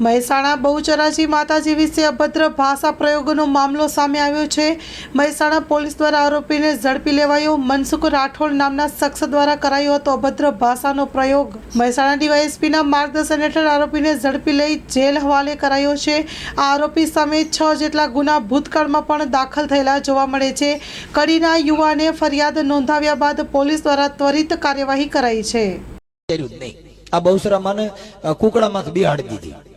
મહેસાણા બહુચરાજી માતાજી વિશે અભદ્ર ભાષા પ્રયોગનો મામલો સામે આવ્યો છે. મહેસાણા પોલીસ દ્વારા આરોપીને ઝડપી લેવાયો. મનસુખ રાઠોડ નામના શખ્સ દ્વારા કરાયો હતો અભદ્ર ભાષાનો પ્રયોગ. મહેસાણા ડીવાયએસપીના માર્ગદર્શન હેઠળ આરોપીને ઝડપી લઈ જેલ હવાલે કરાયો છે. આ આરોપી સામે છ જેટલા ગુના ભૂતકાળમાં પણ દાખલ થયેલા જોવા મળે છે. કડીના યુવાને ફરિયાદ નોંધાવ્યા બાદ પોલીસ દ્વારા ત્વરિત કાર્યવાહી કરાઈ છે. આ બહુસરામાં અ, કુકડામાંથી બિહાડી દીધી.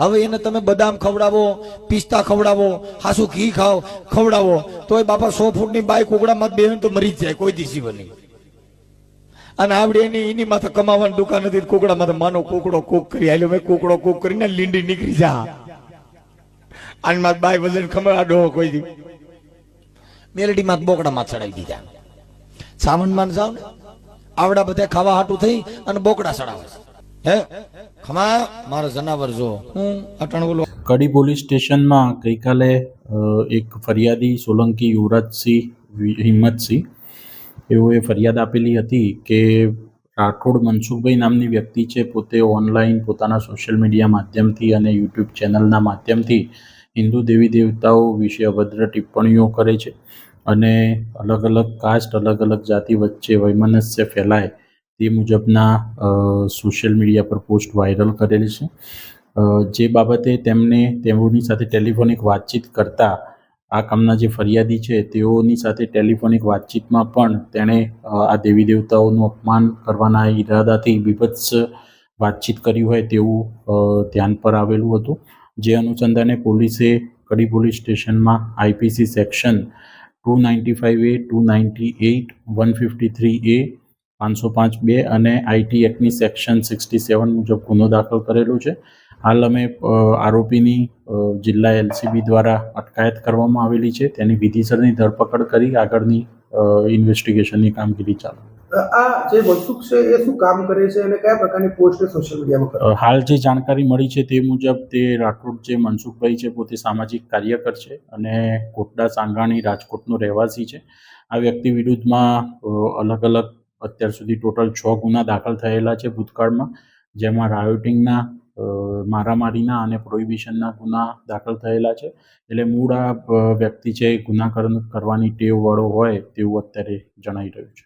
હવે એને તમે બદામ ખવડાવો, પિસ્તા ખવડાવો, હાસુ ઘી ખાવ ખવડાવો. તો એ બાપા સો ફૂટની બાઈક ઉગડામાં બેન તો મરી જ જાય, કોઈ દિવસી બની અને આવડે એની એની માથે કમાવાની દુકાન હતી કુકડા માથે માનો, કુકડો કુક કરી આલ્યો મેં કુકડો કુક કરીને લીંડી નીકળી જા. આની માથ બાઈ વજન ખમડાડો કોઈ દી. મેલડી માં બોકડામાં ચડાવી દીધા. સાવનમાં જાવ ને, આવડા બધા ખાવા હાટું થઈ અને બોકડા ચડાવે ખમા? મારા જનાવર જો. હું અટણ બોલો કડી પોલીસ સ્ટેશનમાં ગઈકાલે એક ફરિયાદી સોલંકી યુવરાજસિંહ હિંમતસિંહ એઓએ ફરિયાદ આપેલી હતી કે રાઠોડ મનસુખભાઈ નામની વ્યક્તિ છે. પોતે ઓનલાઈન પોતાના સોશિયલ મીડિયા માધ્યમથી અને યુટ્યુબ ચેનલના માધ્યમથી હિન્દુ દેવી દેવતાઓ વિશે અભદ્ર ટિપ્પણીઓ કરે છે અને અલગ અલગ કાસ્ટ, અલગ અલગ જાતિ વચ્ચે વૈમનસ્ય ફેલાય તે મુજબના સોશિયલ મીડિયા પર પોસ્ટ વાયરલ કરેલી છે. જે બાબતે તેમને તેઓની સાથે ટેલિફોનિક વાતચીત કરતા આ કામના જે ફરિયાદી છે, તેઓની સાથે ટેલિફોનિક વાતચીતમાં પણ તેણે આ દેવી દેવતાઓનું અપમાન કરવાના ઈરાદાથી બીભત્સ વાતચીત કરી હોય તેવું ધ્યાન પર આવેલું હતું. જે અનુસંધાને પોલીસે કડી પોલીસ સ્ટેશનમાં IPC section two ninety five A, two ninety eight, one fifty three A પાંચસો પાંચ બે અને આઈટી એક્ટની સેક્શન સિક્સટી સેવન મુજબ ગુનો દાખલ કરેલો છે. હાલ અમે આરોપીની જિલ્લા એલસીબી દ્વારા અટકાયત કરવામાં આવેલી છે. તેની વિધિસરની ધરપકડ કરી આગળની ઇન્વેસ્ટિગેશનની કામગીરી ચાલુ. આ જે મનસુખ છે એ શું કામ કરે છે અને કયા પ્રકારની પોસ્ટ સોશિયલ મીડિયામાં હાલ જે જાણકારી મળી છે તે મુજબ તે રાઠોડ જે મનસુખભાઈ છે પોતે સામાજિક કાર્યકર છે અને કોટડા સાંગાણી રાજકોટનો રહેવાસી છે. આ વ્યક્તિ વિરુદ્ધમાં અલગ અલગ અત્યાર સુધી ટોટલ છ ગુના દાખલ થયેલા છે ભૂતકાળમાં, જેમાં રાયોટિંગના મારામારીના અને પ્રોહિબિશનના ગુના દાખલ થયેલા છે. એટલે મૂળ આ વ્યક્તિ છે એ ગુના કરવાની ટેવ વાળો હોય તેવું અત્યારે જણાઈ રહ્યું છે.